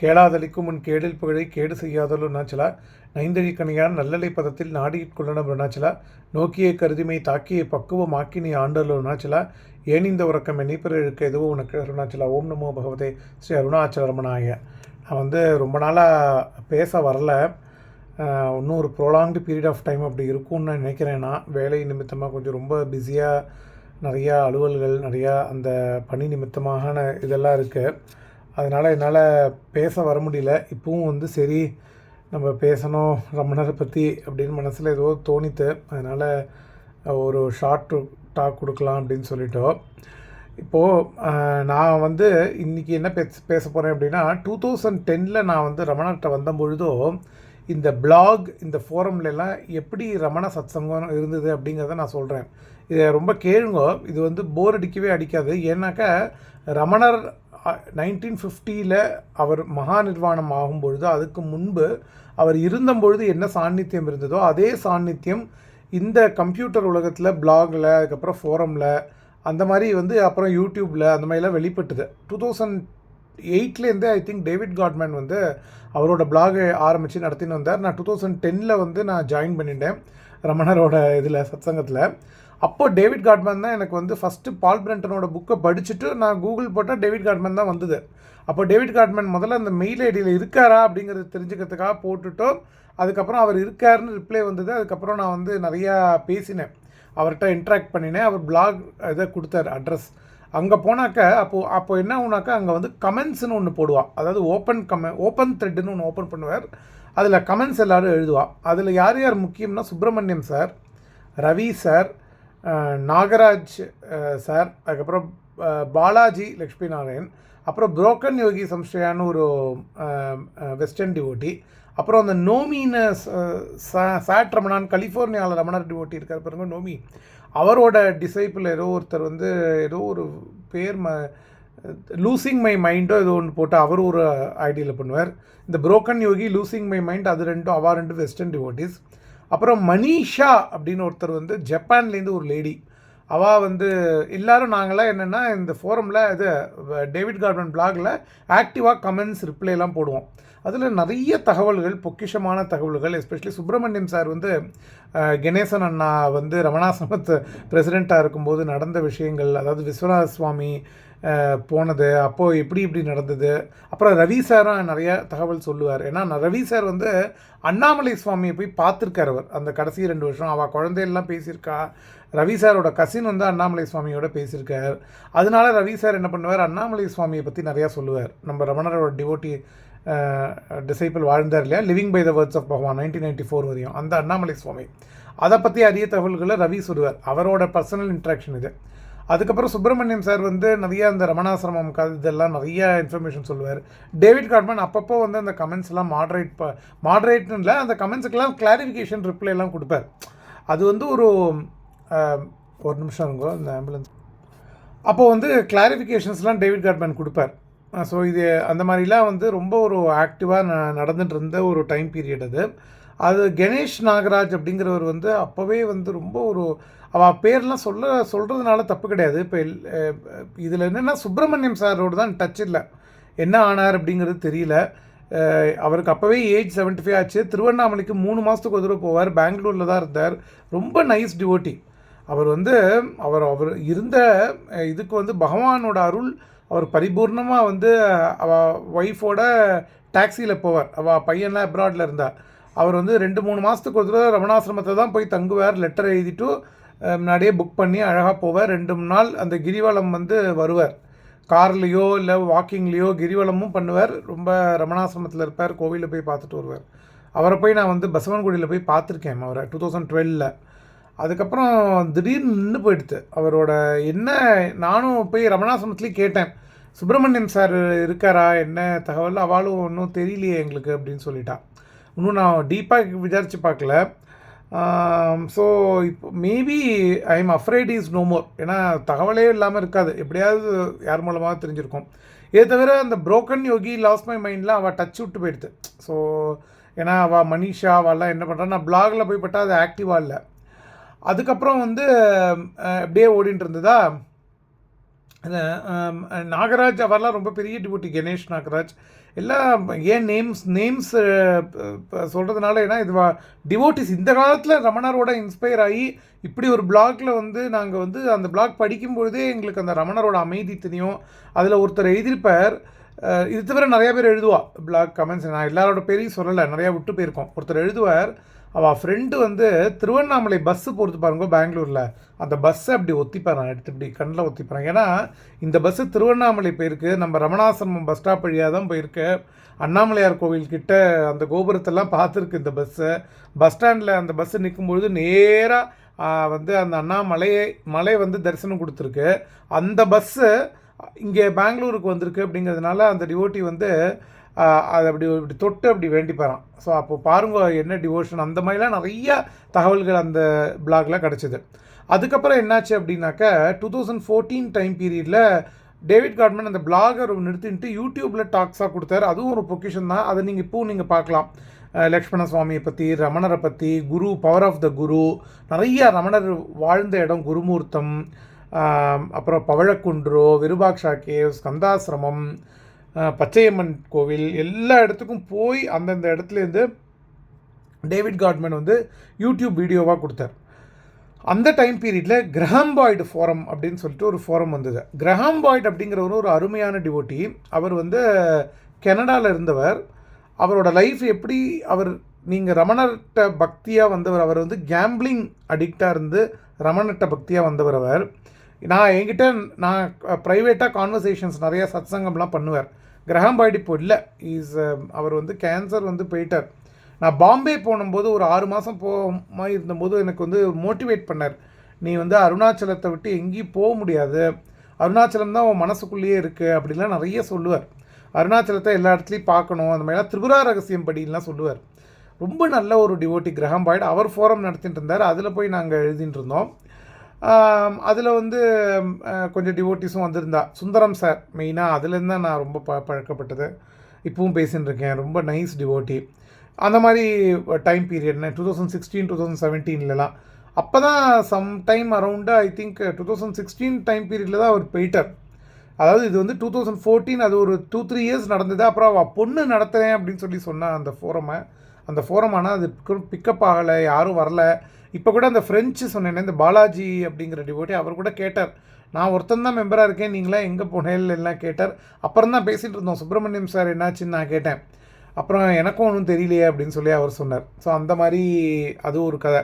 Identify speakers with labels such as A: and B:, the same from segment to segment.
A: கேளாதளிக்கும் உன் கேடில் புகழை கேடு செய்யாதல் உணாச்சலா நைந்தழி கணியான் நல்லலை பதத்தில் நாடியிற்கொள்ளணும் அருணாச்சலா. நோக்கிய கருதிமை தாக்கிய பக்குவமாக்கினி ஆண்டல் அருணாச்சலா. ஏனிந்த உறக்கம் எண்ணிப்பிற இழுக்க? எதுவும் உனக்கு அருணாச்சலா. ஓம் நமோ பகவதே. ஸ்ரீ அருணாச்சலரமணாய. நான் வந்து ரொம்ப நாளாக பேச வரல. இன்னும் ஒரு ப்ரோலாங்டு பீரியட் ஆஃப் டைம் அப்படி இருக்கும்னு நான் நினைக்கிறேன். நான் வேலை நிமித்தமாக கொஞ்சம் ரொம்ப பிஸியாக நிறையா அலுவல்கள் நிறையா அந்த பணி நிமித்தமான இதெல்லாம் இருக்குது அதனால் என்னால் பேச வர முடியல. இப்பவும் வந்து சரி நம்ம பேசணும் ரமணரை பற்றி அப்படின்னு மனசில் ஏதோ தோணித்து அதனால் ஒரு ஷார்ட் டாக் கொடுக்கலாம் அப்படின்னு சொல்லிட்டோம் இப்போது நான் வந்து இன்றைக்கி என்ன பேச பேச போகிறேன் அப்படின்னா டூ தௌசண்ட் டெனில் நான் வந்து ரமணர்கிட்ட வந்த பொழுதோ இந்த பிளாக் இந்த ஃபோரம்லலாம் எப்படி ரமண சத்சங்கம் இருந்தது அப்படிங்கிறத நான் சொல்கிறேன் இதை ரொம்ப கேளுங்க. இது வந்து போர் அடிக்கவே அடிக்காது. ஏன்னாக்கா ரமணர் நைன்டீன் ஃபிஃப்டியில் அவர் மகா நிர்வாணம் ஆகும் பொழுது அதுக்கு முன்பு அவர் இருந்தபொழுது என்ன சாநித்தியம் இருந்ததோ அதே சாநித்தியம் இந்த கம்ப்யூட்டர் உலகத்தில் பிளாகில் அதுக்கப்புறம் ஃபோரமில் அந்த மாதிரி வந்து அப்புறம் யூடியூப்பில் அந்த மாதிரிலாம் வெளிப்பட்டுது. டூ தௌசண்ட் எயிட்லேருந்தே ஐ திங்க் டேவிட் காட்மேன் வந்து அவரோட பிளாகை ஆரம்பித்து நடத்தின்னு வந்தார். நான் டூ தௌசண்ட் டெனில் வந்து நான் ஜாயின் பண்ணிட்டேன் ரமணரோட இதில் சத்சங்கத்தில். அப்போது டேவிட் காட்மேன் தான் எனக்கு வந்து ஃபஸ்ட்டு பால் பிரண்டனோட புக்கை படிச்சுட்டு நான் கூகுள் போட்டால் டேவிட் காட்மேன் தான் வந்தது. அப்போ டேவிட் காட்மேன் முதல்ல அந்த மெயில் ஐடியில் இருக்காரா அப்படிங்கிறது தெரிஞ்சுக்கிறதுக்காக போட்டுட்டோம். அதுக்கப்புறம் அவர் இருக்காருன்னு ரிப்ளை வந்தது. அதுக்கப்புறம் நான் வந்து நிறையா பேசினேன். அவர்கிட்ட இன்ட்ராக்ட் பண்ணினேன். அவர் பிளாக் இதை கொடுத்தார் அட்ரஸ் அங்கே போனாக்க அப்போது அப்போ என்ன ஆகுனாக்கா அங்கே வந்து கமெண்ட்ஸ்னு ஒன்று போடுவா. அதாவது ஓப்பன் கமெ ஓப்பன் த்ரெட்டுன்னு ஒன்று ஓப்பன் பண்ணுவார். அதில் கமெண்ட்ஸ் எல்லோரும் எழுதுவா. அதில் யார் யார் முக்கியம்னா Subramaniam sir Ravi sir Nagaraj sir அதுக்கப்புறம் பாலாஜி லக்ஷ்மி நாராயண் அப்புறம் புரோக்கன் யோகி சம்ஸ்டையான்னு ஒரு வெஸ்டர்ன் டிவோட்டி அப்புறம் அந்த நோமின்னு சாட் ரமணான் கலிஃபோர்னியாவில் ரமணர் டிவோட்டி இருக்கார் பாருங்க நோமி. அவரோட டிசைப்பிள் ஏதோ ஒருத்தர் வந்து ஏதோ ஒரு பேர் ம லூசிங் மை மைண்டோ ஏதோ ஒன்று போட்டு அவர் ஒரு ஐடியில் பண்ணுவார். இந்த broken yogi losing my mind அது ரெண்டும் அவா ரெண்டு வெஸ்டர்ன் டிவோட்டிஸ் அப்புறம் மனிஷா அப்படின்னு ஒருத்தர் வந்து ஜப்பான்லேருந்து ஒரு லேடி. அவள் வந்து எல்லாரும் நாங்களாம் என்னென்னா இந்த ஃபோரமில் இது டேவிட் கார்டன் பிளாகில் ஆக்டிவாக கமெண்ட்ஸ் ரிப்ளைலாம் போடுவோம். அதில் நிறைய தகவல்கள் பொக்கிஷமான தகவல்கள் எஸ்பெஷலி சுப்பிரமணியம் சார் வந்து கணேசன் அண்ணா வந்து ரமணாசிரமத்து பிரசிடெண்ட்டாக இருக்கும்போது நடந்த விஷயங்கள் அதாவது விஸ்வநாத சுவாமி போனது. அப்போது எப்படி இப்படி நடந்தது? அப்புறம் ரவி சாரும் நிறையா தகவல் சொல்லுவார். ஏன்னா நான் ரவி சார் வந்து அண்ணாமலை சுவாமியை போய் பார்த்துருக்கார் அவர். அந்த கடைசி ரெண்டு வருஷம் அவள் குழந்தையெல்லாம் பேசியிருக்கா. ரவி சாரோட கசின் வந்து அண்ணாமலை சுவாமியோட பேசியிருக்கார். அதனால ரவி சார் என்ன பண்ணுவார்? அண்ணாமலை சுவாமியை பற்றி நிறையா சொல்லுவார். நம்ம ரமணரோட டிவோட்டி டிசைபிள் வாழ்ந்தார் இல்லையா? Living by the words of Bhagavan nineteen ninety four வரையும். அந்த அண்ணாமலை சுவாமி. அதை பற்றி அரிய தகவல்களை ரவி சொல்லுவார். அவரோட பர்சனல் இன்ட்ராக்ஷன் இது. அதுக்கப்புறம் சுப்பிரமணியம் சார் வந்து நிறைய அந்த ரமணாசிரமம் க இதெல்லாம் நிறைய இன்ஃபர்மேஷன் சொல்லுவார். டேவிட் கார்ட்மேன் அப்பப்போ வந்து அந்த கமெண்ட்ஸ்லாம் மாட்ரேட் ப மாட்ரேட்னு இல்லை அந்த கமெண்ட்ஸுக்கெல்லாம் கிளாரிஃபிகேஷன் ரிப்ளை எல்லாம் கொடுப்பார். அது வந்து ஒரு ஒரு நிமிஷம் இருங்கோ இந்த ஆம்புலன்ஸ் அப்போ வந்து கிளாரிஃபிகேஷன்ஸ்லாம் டேவிட் கார்ட்மேன் கொடுப்பார். ஸோ இது அந்த மாதிரிலாம் வந்து ரொம்ப ஒரு ஆக்டிவாக ந நடந்துட்டு இருந்த ஒரு டைம் பீரியட் அது. அது கணேஷ் நாகராஜ் அப்படிங்கிறவர் வந்து அப்போவே வந்து ரொம்ப ஒரு அவள் பேர்லாம் சொல்ல சொல்கிறதுனால தப்பு கிடையாது. இப்போ இதில் என்னென்னா சுப்பிரமணியம் சாரோடு தான் டச் இல்லை. என்ன ஆனார் அப்படிங்கிறது தெரியல. அவருக்கு அப்போவே ஏஜ் 75 ஃபைவ் ஆச்சு. திருவண்ணாமலைக்கு மூணு மாதத்துக்கு ஒரு தடவை போவார். பெங்களூரில் தான் இருந்தார். ரொம்ப நைஸ் டிவோட்டி அவர் வந்து அவர் அவர் இருந்த இதுக்கு வந்து பகவானோட அருள் அவர் பரிபூர்ணமாக வந்து அவ ஒய்ஃபோட டாக்ஸியில் போவார். அவள் பையன்லாம் அப்ராடில் இருந்தார். அவர் வந்து ரெண்டு மூணு மாதத்துக்கு ஒரு தடவை ரமணாசிரமத்தை தான் போய் தங்குவார். லெட்டர் எழுதிட்டு முன்னாடியே புக் பண்ணி அழகாக போவார். ரெண்டு மூணு நாள் அந்த கிரிவலம் வந்து வருவார். கார்லேயோ இல்லை வாக்கிங்லேயோ கிரிவலமும் பண்ணுவார். ரொம்ப ரமணாசிரமத்தில் இருப்பார். கோவிலில் போய் பார்த்துட்டு வருவார். அவரை போய் நான் வந்து பசவன்குடியில் போய் பார்த்துருக்கேன். அவரை டூ தௌசண்ட் டுவெலில் அதுக்கப்புறம் திடீர்னு நின்று போயிடுது அவரோட என்ன நானும் போய் ரமணாசிரமத்துலேயும் கேட்டேன். சுப்பிரமணியம் சார் இருக்காரா? என்ன தகவல்? அவளும் ஒன்றும் தெரியலையே எங்களுக்கு அப்படின்னு சொல்லிட்டான் இன்னும் நான் டீப்பாக விசாரித்து பார்க்கல. ஸோ இப்போ maybe I am afraid is no more ஏன்னா தகவலே இல்லாமல் இருக்காது. எப்படியாவது யார் மூலமாக தெரிஞ்சிருக்கும். இதை தவிர அந்த புரோக்கன் யோகி லாஸ் மை மைண்டில் அவள் டச் விட்டு போயிடுது. ஸோ ஏன்னா அவள் மனிஷா அவெல்லாம் என்ன பண்ணுறா நான் பிளாகில் போய் பட்டா அது ஆக்டிவாக இல்லை. அதுக்கப்புறம் வந்து அப்படியே ஓடிட்டு இருந்ததா? நாகராஜ் அவர்லாம் ரொம்ப பெரிய டிபூட்டி கணேஷ் நாகராஜ். எல்லாம் ஏன் நேம்ஸ் நேம்ஸ் சொல்கிறதுனால ஏன்னா இது டிவோட்டிஸ் இந்த காலத்தில் ரமணரோட இன்ஸ்பயர் ஆகி இப்படி ஒரு பிளாக்ல வந்து நாங்கள் வந்து அந்த பிளாக் படிக்கும் பொழுதே எங்களுக்கு அந்த ரமணரோட அமைதி தெரியும். அதில் ஒருத்தர் எழுதியிருப்பார். இது தவிர நிறையா பேர் எழுதுவா பிளாக் கமெண்ட்ஸ் நான் எல்லாரோட பேரையும் சொல்லலை. நிறையா விட்டு போயிருக்கோம். ஒருத்தர் எழுதுவார். அவள் ஃப்ரெண்டு வந்து திருவண்ணாமலை பஸ்ஸு போகிறது பாருங்க பெங்களூரில். அந்த பஸ்ஸை அப்படி ஒத்திப்பாரான் எடுத்து இப்படி கண்ணில் ஒத்திப்பாரான் ஏன்னா இந்த பஸ்ஸு திருவண்ணாமலை போயிருக்கு. நம்ம ரமணாசிரமம் பஸ் ஸ்டாப் வழியாக தான் போயிருக்கு. அண்ணாமலையார் கோவில்கிட்ட அந்த கோபுரத்தெல்லாம் பார்த்துருக்கு இந்த பஸ்ஸு பஸ் ஸ்டாண்டில் அந்த பஸ்ஸு நிற்கும்பொழுது நேராக வந்து அந்த அண்ணாமலையை மலை வந்து தரிசனம் கொடுத்துருக்கு. அந்த பஸ்ஸு இங்கே பெங்களூருக்கு வந்திருக்கு அப்படிங்கிறதுனால அந்த டிவோட்டி வந்து அதை அப்படி இப்படி தொட்டு அப்படி வேண்டிப்பாரான் ஸோ அப்போ பாருங்க என்ன டிவோஷன் அந்த மாதிரிலாம் நிறைய தகவல்கள் அந்த பிளாக்ல கிடச்சிது. அதுக்கப்புறம் என்னாச்சு அப்படின்னாக்க டூ தௌசண்ட் ஃபோர்டீன் டைம் பீரியடில் டேவிட் கார்ட்மன் அந்த பிளாகர் நிறுத்தின்ட்டு யூடியூப்பில் டாக்ஸாக கொடுத்தாரு. அதுவும் ஒரு பொக்கிஷன் தான். அதை நீங்கள் இப்போவும் நீங்கள் பார்க்கலாம். லக்ஷ்மண சுவாமியை பற்றி ரமணரை பற்றி குரு பவர் ஆஃப் த குரு நிறைய ரமணர் வாழ்ந்த இடம் குருமூர்த்தம் அப்புறம் பவழக்குன்றோ விருபாக்ஷா கேவ் ஸ்கந்தாசிரமம் பச்சையம்மன் கோவில் எல்லா இடத்துக்கும் போய் அந்தந்த இடத்துலேருந்து டேவிட் கார்ட்மன் வந்து யூடியூப் வீடியோவாக கொடுத்தார். அந்த டைம் பீரியடில் கிரஹம்பாய்டு ஃபோரம் அப்படின்னு சொல்லிட்டு ஒரு ஃபோரம் வந்தது. கிரஹம்பாய்டு அப்படிங்கிறவர் ஒரு அருமையான டிவோட்டி அவர் வந்து கனடாவில் இருந்தவர். அவரோட லைஃப் எப்படி அவர் நீங்கள் ரமணர்கிட்ட பக்தியாக வந்தவர் அவர் வந்து கேம்பிளிங் அடிக்டாக இருந்து ரமணர்கிட்ட பக்தியாக வந்தவர் அவர். நான் என்கிட்ட நான் ப்ரைவேட்டாக கான்வர்சேஷன்ஸ் நிறையா சத்சங்கம்லாம் பண்ணுவார். கிரகம் பாய்டு இப்போ இல்லை இஸ் uh, அவர் வந்து கேன்சர் வந்து போயிட்டார். நான் பாம்பே போனும்போது ஒரு ஆறு மாதம் போமா இருந்தபோது எனக்கு வந்து மோட்டிவேட் பண்ணார். நீ வந்து அருணாச்சலத்தை விட்டு எங்கேயும் போக முடியாது. அருணாச்சலம் தான் உன் மனசுக்குள்ளேயே இருக்குது அப்படிலாம் நிறைய சொல்லுவார். அருணாச்சலத்தை எல்லா இடத்துலையும் பார்க்கணும். அந்த மாதிரிலாம் திரிபுரா ரகசியம் படிலாம் சொல்லுவார். ரொம்ப நல்ல ஒரு டிவோட்டி கிரகம் பாய்டு. அவர் ஃபோரம் நடத்திட்டு இருந்தார். அதில் போய் நாங்கள் எழுதிட்டு இருந்தோம். அதில் வந்து கொஞ்சம் டிவோட்டிஸும் வந்திருந்தா. சுந்தரம் சார் மெயினாக அதுலேருந்து தான் நான் ரொம்ப ப பழக்கப்பட்டது. இப்பவும் பேசின்னு இருக்கேன். ரொம்ப நைஸ் டிவோட்டி அந்த மாதிரி time பீரியட்னு two thousand sixteen two thousand செவன்டீன்லலாம் அப்போ தான் some time around I think two thousand sixteen time பீரியடில் தான் அவர் போயிட்டார். அதாவது இது வந்து டூ தௌசண்ட் ஃபோர்டீன் அது ஒரு டூ த்ரீ இயர்ஸ் நடந்தது. அப்புறம் அவள் பொண்ணு நடத்துகிறேன் அப்படின்னு சொல்லி சொன்னான் அந்த ஃபோரமை அந்த ஃபோரம் ஆனால் அது பிக்கப் ஆகலை. யாரும் வரல. இப்போ கூட அந்த ஃப்ரெஞ்சு சொன்னேனே இந்த பாலாஜி அப்படிங்கிற டிவோட்டி அவர் கூட கேட்டார். நான் ஒருத்தன் தான் மெம்பராக இருக்கேன் நீங்களாம் எங்கே போனேன் எல்லாம் கேட்டார். அப்புறம் தான் பேசிகிட்டு இருந்தோம். சுப்பிரமணியம் சார் என்னாச்சுன்னு நான் கேட்டேன். அப்புறம் எனக்கும் ஒன்றும் தெரியலையே அப்படின்னு சொல்லி அவர் சொன்னார். ஸோ அந்த மாதிரி அது ஒரு கதை.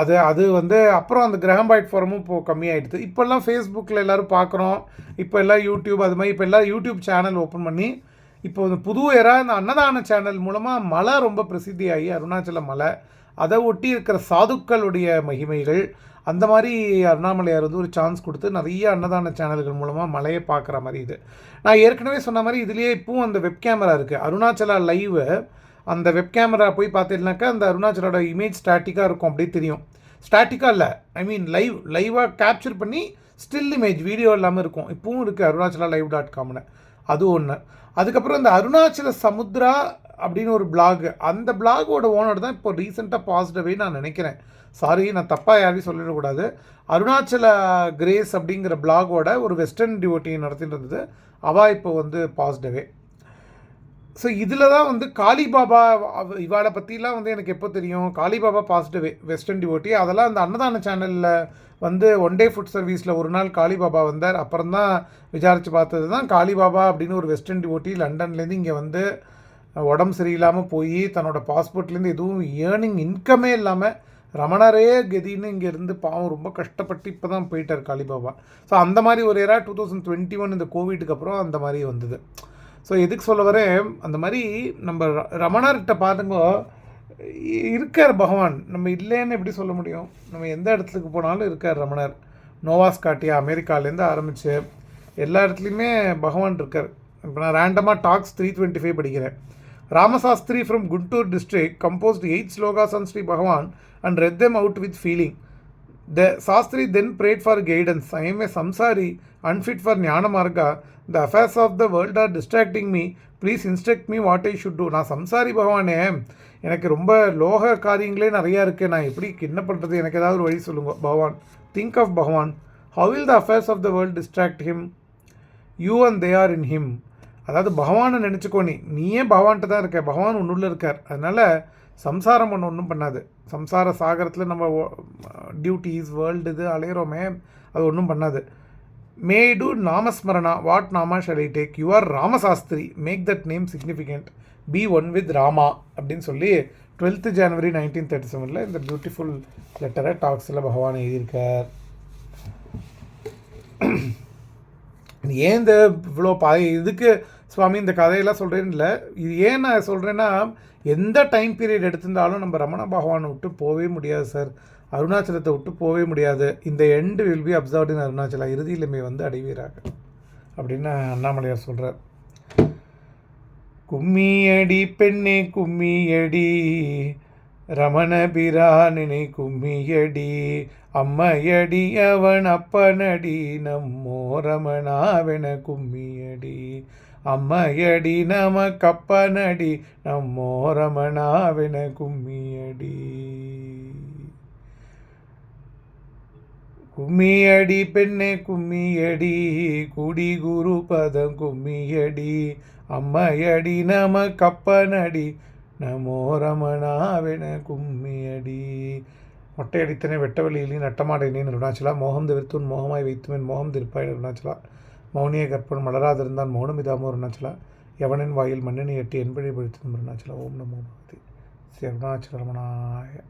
A: அது அது வந்து அப்புறம் அந்த கிரகம் பாய்ட் ஃபோரமும் இப்போ கம்மியாயிடுது. இப்போல்லாம் ஃபேஸ்புக்கில் எல்லோரும் பார்க்குறோம் இப்போ எல்லாம் யூடியூப் அது மாதிரி இப்போ எல்லாம் யூடியூப் சேனல் ஓப்பன் பண்ணி இப்போ புது ஏரா இந்த அன்னதான சேனல் மூலமாக மலை ரொம்ப பிரசித்தி ஆகி அருணாச்சல மலை அதை ஒட்டி இருக்கிற சாதுக்களுடைய மகிமைகள் அந்த மாதிரி அண்ணாமலையார் வந்து ஒரு சான்ஸ் கொடுத்து நிறைய அன்னதான சேனல்கள் மூலமாக மலையை பார்க்குற மாதிரி இது. நான் ஏற்கனவே சொன்ன மாதிரி இதுலேயே இப்பவும் அந்த வெப் கேமரா இருக்குது அருணாச்சலா லைவ் அந்த வெப் கேமரா போய் பார்த்தீங்கன்னாக்கா அந்த அருணாச்சலோட இமேஜ் ஸ்டாட்டிக்காக இருக்கும் அப்படியே தெரியும். ஸ்டாட்டிக்காக இல்லை. ஐ மீன் லைவ் லைவாக கேப்சர் பண்ணி ஸ்டில் இமேஜ் வீடியோ இல்லாமல் இருக்கும். இப்பவும் இருக்குது அருணாச்சலா லைவ் டாட் காம்னு அது ஒன்று அதுக்கப்புறம் இந்த அருணாச்சல சமுத்ரா அப்படின்னு ஒரு பிளாக் அந்த பிளாகோட ஓனர் தான் இப்போ ரீசெண்டாக பாசிட்டிவே நான் நினைக்கிறேன். சாரி நான் தப்பாக யாரையும் சொல்லிடக்கூடாது. அருணாச்சல கிரேஸ் அப்படிங்கிற பிளாகோட ஒரு வெஸ்டர்ன் டிவோட்டி நடத்திட்டு இருந்தது அவள் இப்போ வந்து பாசிட்டிவே ஸோ இதில் தான் வந்து காளிபாபா இவாளை பற்றிலாம் வந்து எனக்கு எப்போ தெரியும்? காளிபாபா பாசிட்டிவ் வெஸ்டர்ன் டிவோட்டி அதெல்லாம் அந்த அன்னதான சேனலில் வந்து ஒன் டே ஃபுட் சர்வீஸில் ஒரு நாள் காளிபாபா வந்தார். அப்புறம் தான் விசாரித்து பார்த்தது தான் காளிபாபா அப்படின்னு ஒரு வெஸ்டர்ன் டிவோட்டி லண்டன்லேருந்து இங்கே வந்து உடம்பு சரியில்லாமல் போய் தன்னோட பாஸ்போர்ட்லேருந்து எதுவும் ஏர்னிங் இன்கமே இல்லாமல் ரமணரே கதின்னு இங்கே இருந்து பாவம் ரொம்ப கஷ்டப்பட்டு இப்போ தான் போயிட்டார் காளிபாபா. ஸோ அந்த மாதிரி ஒரு era two thousand twenty one இந்த கோவிடுக்கு அப்புறம் அந்த மாதிரி வந்தது. ஸோ எதுக்கு சொல்ல வரேன்? அந்த மாதிரி நம்ம ர- ரமணர்கிட்ட பாருங்க இருக்கார் பகவான். நம்ம இல்லைன்னு எப்படி சொல்ல முடியும்? நம்ம எந்த இடத்துக்கு போனாலும் இருக்கார் ரமணர். நோவாஸ் காட்டியா அமெரிக்காலேருந்து ஆரம்பித்து எல்லா இடத்துலையுமே பகவான் இருக்கார். இப்போ நான் ரேண்டமாக டாக்ஸ் த்ரீ டுவெண்ட்டி ஃபைவ் படிக்கிறேன். Ramasastri from Guntur district composed eight slokas on Sri Bhagavan and read them out with feeling The Sastri then prayed for guidance. I am a samsari, unfit for Jnana Marga. The affairs of the world are distracting me. Please instruct me what I should do. நான் சம்சாரி பகவானே எனக்கு ரொம்ப லோக காரியங்களே நிறையா இருக்குது நான் எப்படி என்ன பண்ணுறது எனக்கு ஏதாவது ஒரு வழி சொல்லுங்க Bhagavan think of Bhagavan how will the affairs of the world distract him you and they are in him அதாவது பகவானை நினச்சிக்கோ நீ நீயே பகவான்கிட்ட தான் இருக்க பகவான் உன்னுள்ள இருக்கார். அதனால் சம்சாரம் ஒன்று ஒன்றும் பண்ணாது. சம்சார சாகரத்தில் நம்ம டியூட்டிஸ் வேர்ல்டு இது அலையிறோமே அது ஒன்றும் பண்ணாது. May do namasmarana what nama shall I take you are Ramasastri. Make that name significant be one with Rama அப்படின்னு சொல்லி டுவெல்த்து ஜனவரி நைன்டீன் தேர்ட்டி செவனில் இந்த பியூட்டிஃபுல் லெட்டரை டாக்ஸில் பகவான் எழுதியிருக்கார். ஏன் இந்த இவ்வளோ பா இதுக்கு சுவாமி இந்த கதையெல்லாம் சொல்கிறேன்னு இல்லை. இது ஏன் நான் சொல்கிறேன்னா எந்த டைம் பீரியட் எடுத்திருந்தாலும் நம்ம ரமண பகவானை விட்டு போகவே முடியாது சார் அருணாச்சலத்தை விட்டு போகவே முடியாது. இந்த end will be observed in Arunachala இறுதியிலுமே வந்து அடைவீராக. அப்படின்னு அண்ணாமலையார் சொல்கிறார் கும்மியடி பெண்ணே கும்மியடி. ரமணபிரானினை கும்மியடி. அம்மையடி அவன் அப்பனடி. நம்மோ ரமணாவென கும்மியடி. அம்மையடி நம கப்பனடி நம்மோ ரமணாவென கும்மியடி. கும்மியடி பெண்ணே கும்மியடி குடி குரு பதம் கும்மியடி. அம்மையடி நம கப்பனடி நமோ ரமணாவென கும்மியடி. மொட்டையடித்தனை வெட்டவெளியிலே நட்டமாடினேன் அருணாச்சலா மோகம் தவிர்த்துன் மோகமாய் வைத்துமேன் மோகம் திருப்பாயின் அருணாச்சலா. மௌனிய கற்பன் மலராதிருந்தான் மௌனமிதாமோ அருணாச்சலா? எவனின் வாயில் மண்ணினை எட்டி என்பழி பழித்ததும் அருணாச்சலா ஓம் நமோ பகவதி. ஸ்ரீ அருணாச்சல ரமணாய